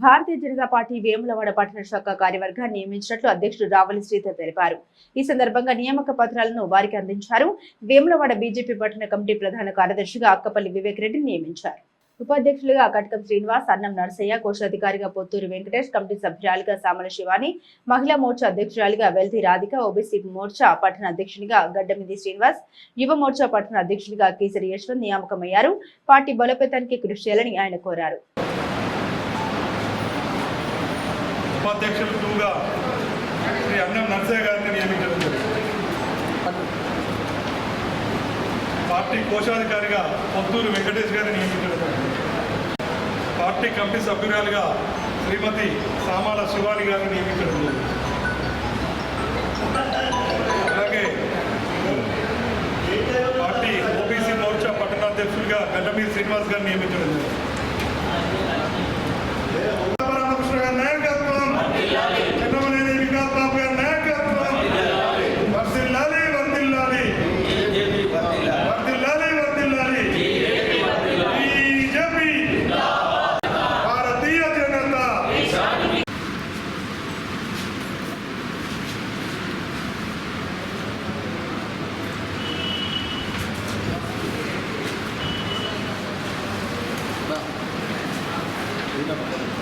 Bharatiya Janata party Vemulawada పట్టణ శాఖ కార్యవర్గాన్ని నియమించినట్లు అధ్యక్షుడు రావలి శ్రీధర్ తెలిపారు. ఈ సందర్భంగా నియామక పత్రాలను వారికి అందించారు. వేములవాడ బీజేపీ పట్టణ కమిటీ ప్రధాన కార్యదర్శిగా అక్కపల్లి వివేక్ రెడ్డిని నియమించారు. ఉపాధ్యక్షులుగా కటకం శ్రీనివాస్ అన్నం నరసయ్య కోశాధికారిగా పొత్తూరు వెంకటేష్ కమిటీ సభ్యురాలిగా సామల శివాని మహిళా మోర్చా అధ్యక్షురాలిగా వెల్ది రాధిక ఓబీసీ మోర్చా పట్టణ అధ్యక్షునిగా గడ్డమిది శ్రీనివాస్ యువ మోర్చా పట్టణ అధ్యక్షునిగా కేసరి యశ్వంత్ నియామకమయ్యారు. పార్టీ బలోపేతానికి కృషి చేయాలని ఆయన కోరారు. ఉపాధ్యక్షులు టూగా శ్రీ అన్నం నర్సయ్య గారిని నియమించడం జరిగింది. పార్టీ కోశాధికారిగా పొత్తూరు వెంకటేష్ గారిని నియమించడం జరిగింది. పార్టీ కమిటీ సభ్యురాలుగా శ్రీమతి సామాల శివాని గారిని నియమించడం జరిగింది. అలాగే పార్టీ ఓబీసీ మోర్చా పట్టణాధ్యక్షుడిగా గడ్డమీ శ్రీనివాస్ గారిని నియమించడం జరిగింది. ainda mais.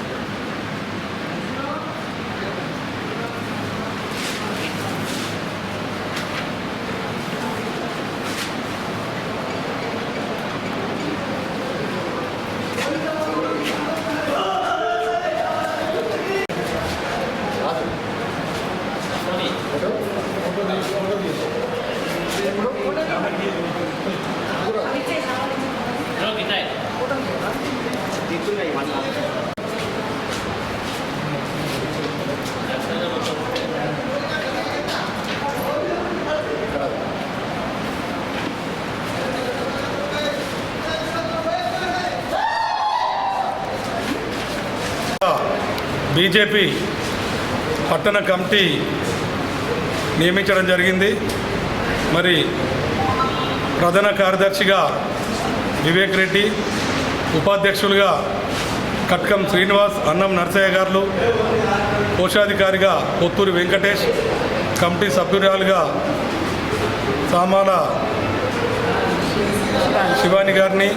బీజేపీ పట్టణ కమిటీ నియమించడం జరిగింది. మరి ప్రధాన కార్యదర్శిగా వివేక్ రెడ్డి ఉపాధ్యక్షులుగా కట్కం శ్రీనివాస్ అన్నం నరసయ్య గారు కోశాధికారిగా పొత్తూరు వెంకటేష్ కమిటీ సభ్యురాలుగా సామాల శివాని గారిని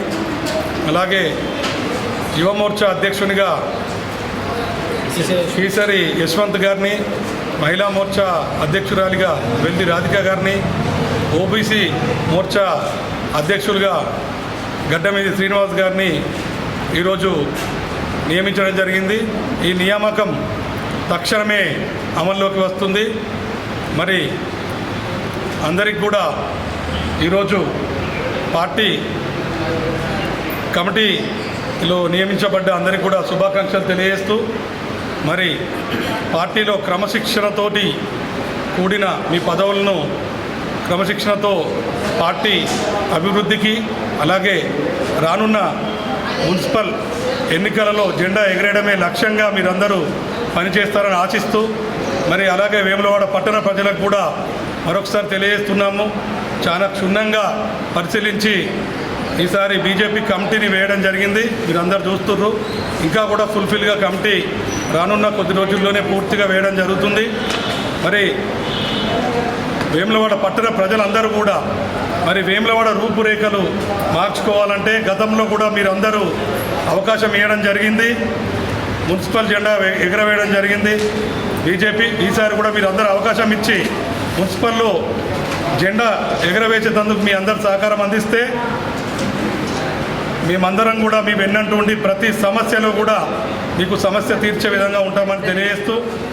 అలాగే యువమోర్చా అధ్యక్షునిగా శ్రీసరి యశ్వంత్ గారిని మహిళా మోర్చా అధ్యక్షురాలిగా వెల్లి రాధిక గారిని ఓబీసీ మోర్చా అధ్యక్షులుగా గడ్డమీది శ్రీనివాస్ గారిని ఈరోజు నియమించడం జరిగింది. ఈ నియామకం తక్షణమే అమల్లోకి వస్తుంది. మరి అందరికి కూడా ఈరోజు పార్టీ కమిటీలో నియమించబడ్డ అందరికీ కూడా శుభాకాంక్షలు తెలియజేస్తూ మరి పార్టీలో క్రమశిక్షణతోటి కూడిన మీ పదవులను క్రమశిక్షణతో పార్టీ అభివృద్ధికి అలాగే రానున్న మున్సిపల్ ఎన్నికలలో జెండా ఎగరేయడమే లక్ష్యంగా మీరందరూ పనిచేస్తారని ఆశిస్తూ మరి అలాగే వేములవాడ పట్టణ ప్రజలకు కూడా మరొకసారి తెలియజేస్తున్నాము. చాలా క్షుణ్ణంగా పరిశీలించి ఈసారి బీజేపీ కమిటీని వేయడం జరిగింది. మీరందరూ చూస్తుర్రు. ఇంకా కూడా ఫుల్ఫిల్గా కమిటీ రానున్న కొద్ది రోజుల్లోనే పూర్తిగా వేయడం జరుగుతుంది. మరి వేములవాడ పట్టణ ప్రజలందరూ కూడా మరి వేములవాడ రూపురేఖలు మార్చుకోవాలంటే గతంలో కూడా మీరందరూ అవకాశం ఇవ్వడం జరిగింది. మున్సిపల్ జెండా ఎగరవేయడం జరిగింది. బీజేపీ ఈసారి కూడా మీరు అందరూ అవకాశం ఇచ్చి మున్సిపల్లో జెండా ఎగరవేసేందుకు మీ అందరు సహకారం అందిస్తే మేమందరం కూడా మీ వెన్నంటూ ఉండి ప్రతి సమస్యలో కూడా మీకు సమస్య తీర్చే విధంగా ఉంటామని తెలియజేస్తూ